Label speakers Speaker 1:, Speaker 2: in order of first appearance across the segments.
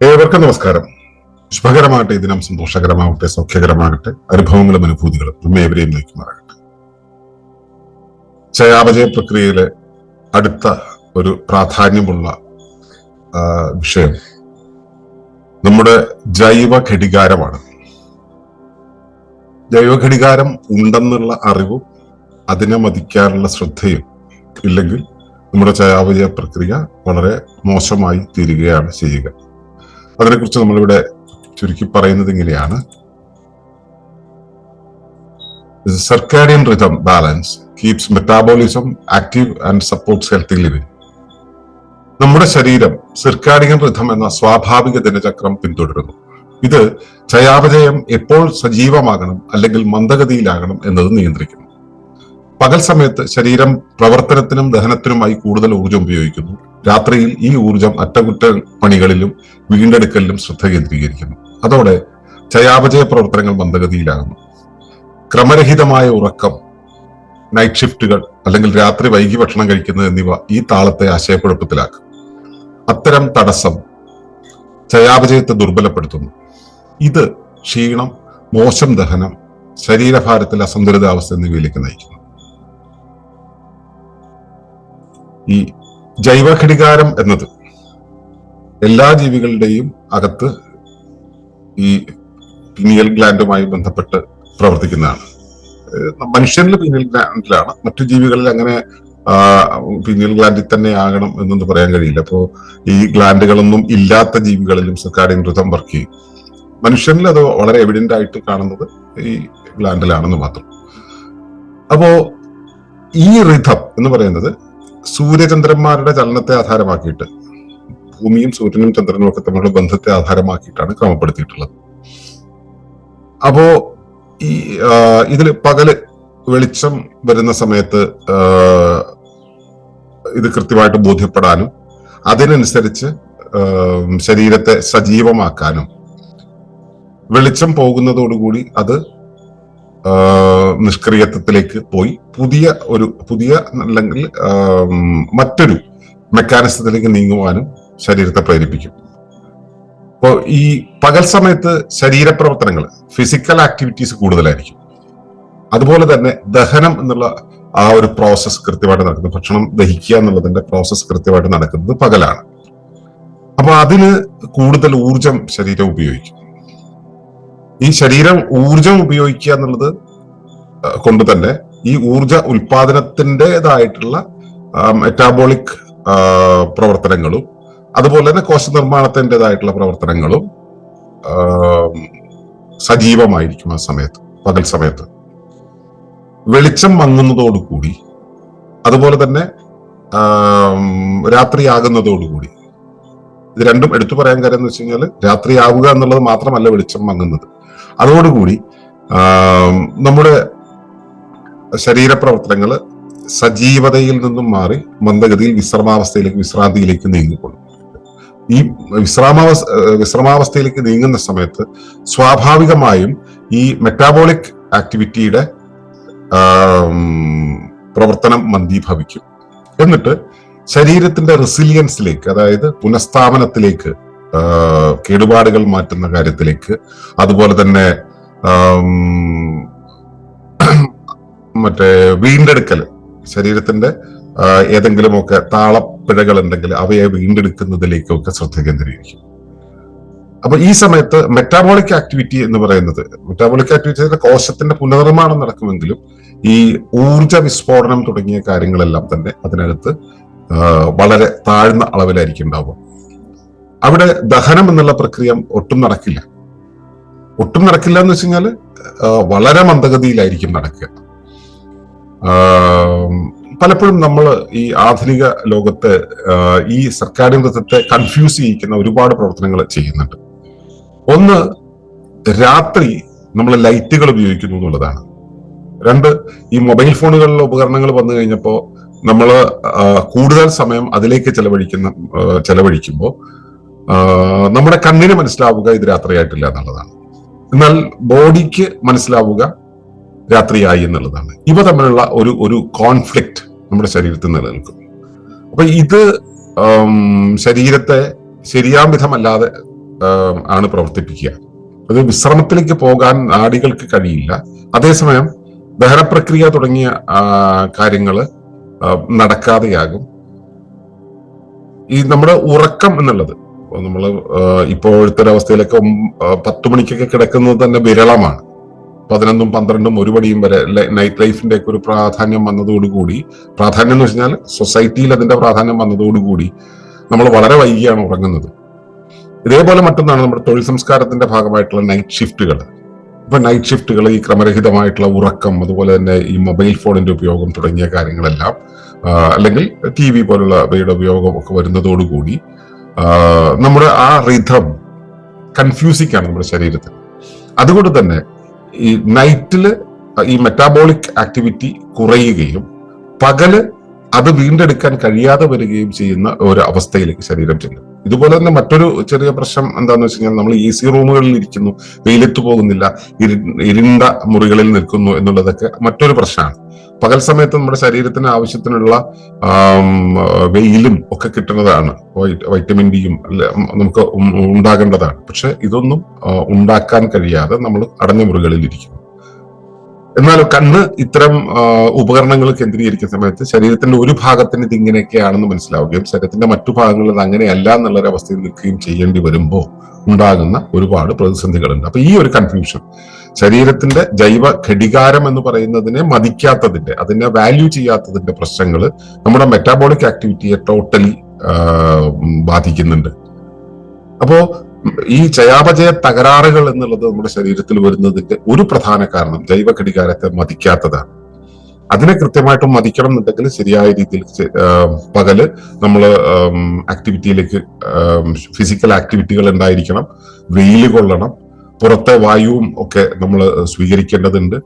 Speaker 1: ഏവർക്കും നമസ്കാരം. ശുഭകരമാകട്ടെ ഈ ദിനം സന്തോഷകരമാകട്ടെ സൗഖ്യകരമാകട്ടെ അനുഭവങ്ങളും അനുഭൂതികളും നമ്മെ ഏവരെയും നയിക്കുമാറാകട്ടെ ചയാപചയ പ്രക്രിയയിലെ അടുത്ത ഒരു പ്രാധാന്യമുള്ള വിഷയം നമ്മുടെ ജൈവ ഘടികാരമാണ് ജൈവ ഘടികാരം ഉണ്ടെന്നുള്ള അറിവും അതിനെ മതിക്കാനുള്ള ശ്രദ്ധയും ഇല്ലെങ്കിൽ നമ്മുടെ ചയാപചയ പ്രക്രിയ വളരെ മോശമായി തീരുകയാണ് ചെയ്യുക. അതിനെക്കുറിച്ച് നമ്മളിവിടെ ചുരുക്കി പറയുന്നത് ഇങ്ങനെയാണ്. Circadian rhythm balance keeps metabolism active and supports healthy living നമ്മുടെ ശരീരം സിർക്കാഡിയൻ റിഥം എന്ന സ്വാഭാവിക ദിനചക്രം പിന്തുടരുന്നു. ഇത് ചയാപചയം എപ്പോൾ സജീവമാകണം അല്ലെങ്കിൽ മന്ദഗതിയിലാകണം എന്നത് നിയന്ത്രിക്കുന്നു. പകൽ സമയത്ത് ശരീരം പ്രവർത്തനത്തിനും ദഹനത്തിനുമായി കൂടുതൽ ഊർജം ഉപയോഗിക്കുന്നു. രാത്രിയിൽ ഈ ഊർജം അറ്റകുറ്റ പണികളിലും വീണ്ടെടുക്കലിലും ശ്രദ്ധ കേന്ദ്രീകരിക്കുന്നു. അതോടെ ചയാപചയ പ്രവർത്തനങ്ങൾ മന്ദഗതിയിലാകുന്നു. ക്രമരഹിതമായ ഉറക്കം നൈറ്റ് ഷിഫ്റ്റുകൾ അല്ലെങ്കിൽ രാത്രി വൈകി ഭക്ഷണം കഴിക്കുന്നത് എന്നിവ ഈ താളത്തെ ആശയക്കുഴപ്പത്തിലാക്കും. അത്തരം തടസ്സം ചയാപചയത്തെ ദുർബലപ്പെടുത്തുന്നു. ഇത് ക്ഷീണം മോശം ദഹനം ശരീരഭാരത്തിൽ അസന്തുലിതാവസ്ഥ എന്നിവയിലേക്ക് നയിക്കുന്നു. ഈ ജൈവ ഘടികാരം എന്നത് എല്ലാ ജീവികളുടെയും അകത്ത് ഈ പിനിയൽ ഗ്ലാൻഡുമായി ബന്ധപ്പെട്ട് പ്രവർത്തിക്കുന്നതാണ്. മനുഷ്യനിൽ പിനിയൽ ഗ്ലാൻഡിലാണ്. മറ്റു ജീവികളിൽ അങ്ങനെ പിനിയൽ ഗ്ലാൻഡിൽ തന്നെ ആകണം എന്നൊന്നും പറയാൻ കഴിയില്ല. അപ്പോ ഈ ഗ്ലാൻഡുകളൊന്നും ഇല്ലാത്ത ജീവികളിലും സർക്കാരിൻ ഋതം വർക്ക്. ചെയ്യും മനുഷ്യനിൽ അത് വളരെ എവിഡന്റ് ആയിട്ട് കാണുന്നത് ഈ ഗ്ലാൻഡിലാണെന്ന് മാത്രം. അപ്പോ ഈ റിഥം എന്ന് പറയുന്നത് സൂര്യചന്ദ്രന്മാരുടെ ചലനത്തെ ആധാരമാക്കിയിട്ട് ഭൂമിയും സൂര്യനും ചന്ദ്രനും ഒക്കെ തമ്മിലുള്ള ബന്ധത്തെ ആധാരമാക്കിയിട്ടാണ് ക്രമപ്പെടുത്തിയിട്ടുള്ളത്. അപ്പോ ഈ ഇതിൽ പകൽ വെളിച്ചം വരുന്ന സമയത്ത് ഇത് കൃത്യമായിട്ട് ബോധ്യപ്പെടാനും അതിനനുസരിച്ച് ശരീരത്തെ സജീവമാക്കാനും വെളിച്ചം പോകുന്നതോടുകൂടി അത് നിഷ്ക്രിയത്വത്തിലേക്ക് പോയി. പുതിയ ഒരു പുതിയ അല്ലെങ്കിൽ മറ്റൊരു മെക്കാനിസത്തിലേക്ക് നീങ്ങുവാനും ശരീരത്തെ പ്രേരിപ്പിക്കും. അപ്പോൾ ഈ പകൽ സമയത്ത് ശരീരപ്രവർത്തനങ്ങൾ ഫിസിക്കൽ ആക്ടിവിറ്റീസ് കൂടുതലായിരിക്കും. അതുപോലെ തന്നെ ദഹനം എന്നുള്ള ആ ഒരു പ്രോസസ്സ് കൃത്യമായിട്ട് നടക്കുന്നത് ഭക്ഷണം ദഹിക്കുക എന്നുള്ളതിന്റെ പ്രോസസ്സ് കൃത്യമായിട്ട് നടക്കുന്നത് പകലാണ്. അപ്പൊ അതിന് കൂടുതൽ ഊർജം ശരീരം ഉപയോഗിക്കും. ഈ ശരീരം ഊർജം ഉപയോഗിക്കുക എന്നുള്ളത് കൊണ്ട് തന്നെ ഈ ഊർജ ഉൽപാദനത്തിന്റെതായിട്ടുള്ള മെറ്റാബോളിക് പ്രവർത്തനങ്ങളും അതുപോലെ തന്നെ കോശ നിർമ്മാണത്തിന്റെതായിട്ടുള്ള പ്രവർത്തനങ്ങളും സജീവമായിരിക്കും ആ സമയത്ത് പകൽ സമയത്ത്. വെളിച്ചം മങ്ങുന്നതോടുകൂടി അതുപോലെ തന്നെ രാത്രിയാകുന്നതോടുകൂടി. ഇത് രണ്ടും എടുത്തു പറയാൻ കാര്യം എന്ന് വെച്ച് കഴിഞ്ഞാൽ രാത്രിയാവുക എന്നുള്ളത് മാത്രമല്ല വെളിച്ചം മങ്ങുന്നത്. അതോടുകൂടി നമ്മുടെ ശരീരപ്രവർത്തനങ്ങൾ സജീവതയിൽ നിന്നും മാറി മന്ദഗതിയിൽ വിശ്രമാവസ്ഥയിലേക്ക് വിശ്രാന്തിയിലേക്ക് നീങ്ങിക്കൊള്ളും. ഈ വിശ്രാമാവസ്ഥ വിശ്രമാവസ്ഥയിലേക്ക് നീങ്ങുന്ന സമയത്ത് സ്വാഭാവികമായും ഈ മെറ്റാബോളിക് ആക്ടിവിറ്റിയുടെ പ്രവർത്തനം മന്ദീഭവിക്കും. എന്നിട്ട് ശരീരത്തിന്റെ റെസിലിയൻസിലേക്ക് അതായത് പുനഃസ്ഥാപനത്തിലേക്ക് കേടുപാടുകൾ മാറ്റുന്ന കാര്യത്തിലേക്ക്. അതുപോലെ തന്നെ മറ്റേ വീണ്ടെടുക്കൽ. ശരീരത്തിന്റെ ഏതെങ്കിലുമൊക്കെ താളപ്പിഴകൾ ഉണ്ടെങ്കിൽ അവയെ വീണ്ടെടുക്കുന്നതിലേക്കൊക്കെ ശ്രദ്ധ കേന്ദ്രീകരിക്കും. അപ്പൊ ഈ സമയത്ത് മെറ്റാബോളിക് ആക്ടിവിറ്റി എന്ന് പറയുന്നത് മെറ്റാബോളിക് ആക്ടിവിറ്റി കോശത്തിന്റെ പുനർനിർമ്മാണം നടക്കുമെങ്കിലും ഈ ഊർജ വിസ്ഫോടനം തുടങ്ങിയ കാര്യങ്ങളെല്ലാം തന്നെ അതിനകത്ത് വളരെ താഴ്ന്ന അളവിലായിരിക്കും ഉണ്ടാവുക. അവിടെ ദഹനം എന്നുള്ള പ്രക്രിയ ഒട്ടും നടക്കില്ല. ഒട്ടും നടക്കില്ല എന്ന് വെച്ച് കഴിഞ്ഞാൽ വളരെ മന്ദഗതിയിലായിരിക്കും നടക്കുക. പലപ്പോഴും നമ്മൾ ഈ ആധുനിക ലോകത്ത് ഈ സർക്കാർ വൃത്തത്തെ കൺഫ്യൂസ് ചെയ്യിക്കുന്ന ഒരുപാട് പ്രവർത്തനങ്ങൾ ചെയ്യുന്നുണ്ട്. ഒന്ന് രാത്രി നമ്മൾ ലൈറ്റുകൾ ഉപയോഗിക്കുന്നു എന്നുള്ളതാണ്. രണ്ട് ഈ മൊബൈൽ ഫോണുകളിലെ ഉപകരണങ്ങൾ വന്നു കഴിഞ്ഞപ്പോൾ നമ്മൾ കൂടുതൽ സമയം അതിലേക്ക് ചെലവഴിക്കുന്ന ചെലവഴിക്കുമ്പോൾ നമ്മുടെ കണ്ണിന് മനസ്സിലാവുക ഇത് രാത്രിയായിട്ടില്ല എന്നുള്ളതാണ്. എന്നാൽ ബോഡിക്ക് മനസ്സിലാവുക രാത്രിയായി എന്നുള്ളതാണ്. ഇവ തമ്മിലുള്ള ഒരു ഒരു കോൺഫ്ലിക്റ്റ് നമ്മുടെ ശരീരത്തിൽ നിലനിൽക്കും. അപ്പൊ ഇത് ശരീരത്തെ ശരിയാം വിധമല്ലാതെ ആണ് പ്രവർത്തിപ്പിക്കുക. അത് വിശ്രമത്തിലേക്ക് പോകാൻ നാടികൾക്ക് കഴിയില്ല. അതേസമയം ദഹനപ്രക്രിയ തുടങ്ങിയ കാര്യങ്ങൾ നടക്കാതെയാകും. ഈ നമ്മുടെ ഉറക്കം എന്നുള്ളത് നമ്മൾ ഇപ്പോഴത്തെ ഒരവസ്ഥയിലൊക്കെ പത്ത് മണിക്കൊക്കെ കിടക്കുന്നത് തന്നെ വിരളമാണ്. പതിനൊന്നും പന്ത്രണ്ടും ഒരു മണിയും വരെ നൈറ്റ് ലൈഫിന്റെ ഒക്കെ ഒരു പ്രാധാന്യം വന്നതോടുകൂടി പ്രാധാന്യം എന്ന് വെച്ചാൽ സൊസൈറ്റിയിൽ അതിന്റെ പ്രാധാന്യം വന്നതോടുകൂടി നമ്മൾ വളരെ വൈകിയാണ് ഉറങ്ങുന്നത്. ഇതേപോലെ മറ്റൊന്നാണ് നമ്മുടെ തൊഴിൽ സംസ്കാരത്തിന്റെ ഭാഗമായിട്ടുള്ള നൈറ്റ് ഷിഫ്റ്റുകൾ ഇപ്പൊ നൈറ്റ് ഷിഫ്റ്റുകൾ ഈ ക്രമരഹിതമായിട്ടുള്ള ഉറക്കം അതുപോലെ തന്നെ ഈ മൊബൈൽ ഫോണിന്റെ ഉപയോഗം തുടങ്ങിയ കാര്യങ്ങളെല്ലാം അല്ലെങ്കിൽ ടി വി പോലുള്ളവയുടെ ഉപയോഗം ഒക്കെ വരുന്നതോടുകൂടി നമ്മുടെ ആ റിഥം കൺഫ്യൂസിക്കാണ് നമ്മുടെ ശരീരത്തിൽ. അതുകൊണ്ട് തന്നെ ഈ നൈറ്റിൽ ഈ മെറ്റാബോളിക് ആക്ടിവിറ്റി കുറയുകയും പകൽ അത് വീണ്ടെടുക്കാൻ കഴിയാതെ വരികയും ചെയ്യുന്ന ഒരു അവസ്ഥയിലേക്ക് ശരീരം ചെല്ലും. ഇതുപോലെ തന്നെ മറ്റൊരു ചെറിയ പ്രശ്നം എന്താണെന്ന് വെച്ച് കഴിഞ്ഞാൽ നമ്മൾ എ സി റൂമുകളിൽ ഇരിക്കുന്നു. വെയിലത്ത് പോകുന്നില്ല. ഇരു ഇരുണ്ട മുറികളിൽ നിൽക്കുന്നു എന്നുള്ളതൊക്കെ മറ്റൊരു പ്രശ്നമാണ്. പകൽ സമയത്ത് നമ്മുടെ ശരീരത്തിന് ആവശ്യത്തിനുള്ള വെയിലും ഒക്കെ കിട്ടുന്നതാണ്. വൈറ്റമിൻ ഡിയും നമുക്ക് ഉണ്ടാകേണ്ടതാണ്. പക്ഷെ ഇതൊന്നും ഉണ്ടാക്കാൻ കഴിയാതെ നമ്മൾ അടഞ്ഞ മുറികളിൽ ഇരിക്കുന്നു. എന്നാൽ കണ്ണ് ഇത്തരം ഉപകരണങ്ങൾ കേന്ദ്രീകരിക്കുന്ന സമയത്ത് ശരീരത്തിന്റെ ഒരു ഭാഗത്തിന് ഇത് ഇങ്ങനെയൊക്കെയാണെന്ന് മനസ്സിലാവുകയും ശരീരത്തിന്റെ മറ്റു ഭാഗങ്ങളിൽ അത് അങ്ങനെയല്ല എന്നുള്ളൊരു അവസ്ഥയിൽ നിൽക്കുകയും ചെയ്യേണ്ടി വരുമ്പോൾ ഉണ്ടാകുന്ന ഒരുപാട് പ്രതിസന്ധികളുണ്ട്. അപ്പൊ ഈ ഒരു കൺഫ്യൂഷൻ ശരീരത്തിന്റെ ജൈവ ഘടികാരം എന്ന് പറയുന്നതിനെ മതിക്കാത്തതിന്റെ അതിനെ വാല്യൂ ചെയ്യാത്തതിന്റെ പ്രശ്നങ്ങൾ നമ്മുടെ മെറ്റാബോളിക് ആക്ടിവിറ്റിയെ ടോട്ടലി ബാധിക്കുന്നുണ്ട്. അപ്പോ ഈ ചയാപചയ തകരാറുകൾ എന്നുള്ളത് നമ്മുടെ ശരീരത്തിൽ വരുന്നതിന്റെ ഒരു പ്രധാന കാരണം ജൈവ ഘടികാരത്തെ മതിക്കാത്തതാണ്. അതിനെ കൃത്യമായിട്ടും മതിക്കണം എന്നുണ്ടെങ്കിൽ ശരിയായ രീതിയിൽ പകൽ നമ്മൾ ആക്ടിവിറ്റിയിലേക്ക് ഫിസിക്കൽ ആക്ടിവിറ്റികൾ ഉണ്ടായിരിക്കണം വെയിൽ കൊള്ളണം. പുറത്തെ വായുവും ഒക്കെ നമ്മൾ സ്വീകരിക്കേണ്ടതുണ്ട്.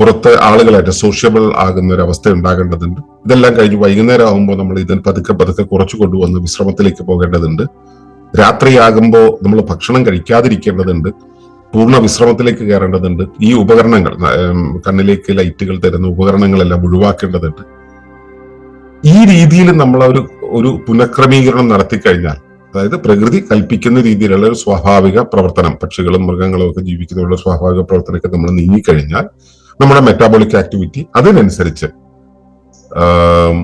Speaker 1: പുറത്ത് ആളുകളായിട്ട് സോഷ്യബിൾ ആകുന്ന ഒരു അവസ്ഥ ഉണ്ടാകേണ്ടതുണ്ട്. ഇതെല്ലാം കഴിഞ്ഞ് വൈകുന്നേരം ആകുമ്പോൾ നമ്മൾ ഇതിന് പതുക്കെ പതുക്കെ കുറച്ചു കൊണ്ടുവന്ന് വിശ്രമത്തിലേക്ക് പോകേണ്ടതുണ്ട്. രാത്രിയാകുമ്പോൾ നമ്മൾ ഭക്ഷണം കഴിക്കാതിരിക്കേണ്ടതുണ്ട് പൂർണ വിശ്രമത്തിലേക്ക് കയറേണ്ടതുണ്ട് ഈ ഉപകരണങ്ങൾ കണ്ണിലേക്ക് ലൈറ്റുകൾ തരുന്ന ഉപകരണങ്ങളെല്ലാം ഒഴിവാക്കേണ്ടതുണ്ട്. ഈ രീതിയിൽ നമ്മൾ ഒരു ഒരു പുനഃക്രമീകരണം നടത്തി കഴിഞ്ഞാൽ അതായത് പ്രകൃതി കൽപ്പിക്കുന്ന രീതിയിലുള്ള ഒരു സ്വാഭാവിക പ്രവർത്തനം പക്ഷികളും മൃഗങ്ങളും ഒക്കെ ജീവിക്കുന്നതിനുള്ള സ്വാഭാവിക പ്രവർത്തനമൊക്കെ നമ്മൾ നീങ്ങിക്കഴിഞ്ഞാൽ നമ്മുടെ മെറ്റാബോളിക് ആക്ടിവിറ്റി അതിനനുസരിച്ച്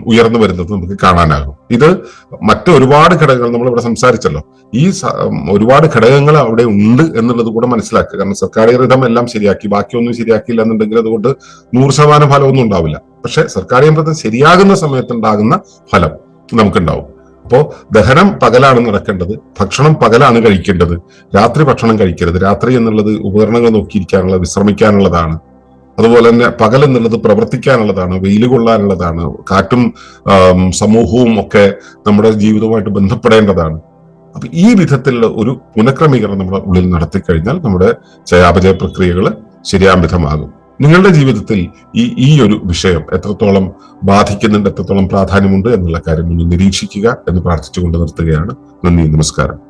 Speaker 1: ഉയർന്നു വരുന്നത് നമുക്ക് കാണാനാകും. ഇത് മറ്റ് ഒരുപാട് ഘടകങ്ങൾ നമ്മൾ ഇവിടെ സംസാരിച്ചല്ലോ. ഈ ഒരുപാട് ഘടകങ്ങൾ അവിടെ ഉണ്ട് എന്നുള്ളത് കൂടെ മനസ്സിലാക്കുക. കാരണം സർക്കാർ യന്ത്രം എല്ലാം ശരിയാക്കി ബാക്കിയൊന്നും ശരിയാക്കിയില്ല എന്നുണ്ടെങ്കിൽ അതുകൊണ്ട് നൂറ് ശതമാനം ഫലമൊന്നും ഉണ്ടാവില്ല. പക്ഷെ സർക്കാർ യന്ത്രം ശരിയാകുന്ന സമയത്ത് ഉണ്ടാകുന്ന ഫലം നമുക്കുണ്ടാവും. അപ്പോ ദഹനം പകലാണ് നടക്കേണ്ടത് ഭക്ഷണം പകലാണ് കഴിക്കേണ്ടത്. രാത്രി ഭക്ഷണം കഴിക്കരുത്. രാത്രി എന്നുള്ളത് ഉപകരണങ്ങൾ നോക്കിയിരിക്കാനുള്ള വിശ്രമിക്കാനുള്ളതാണ്. അതുപോലെ തന്നെ പകൽ എന്നുള്ളത് പ്രവർത്തിക്കാനുള്ളതാണ് വെയിൽ കൊള്ളാനുള്ളതാണ് കാറ്റും സമൂഹവും ഒക്കെ നമ്മുടെ ജീവിതവുമായിട്ട് ബന്ധപ്പെടേണ്ടതാണ്. അപ്പൊ ഈ വിധത്തിലുള്ള ഒരു പുനഃക്രമീകരണം നമ്മുടെ ഉള്ളിൽ നടത്തി കഴിഞ്ഞാൽ നമ്മുടെ ചയാപചയ പ്രക്രിയകൾ ശരിയാംവിധമാകും. നിങ്ങളുടെ ജീവിതത്തിൽ ഈ ഈ ഒരു വിഷയം എത്രത്തോളം ബാധിക്കുന്നുണ്ട് എത്രത്തോളം പ്രാധാന്യമുണ്ട് എന്നുള്ള കാര്യം ഒന്ന് നിരീക്ഷിക്കുക എന്ന് പ്രാർത്ഥിച്ചുകൊണ്ട് നിർത്തുകയാണ്. നന്ദി നമസ്കാരം.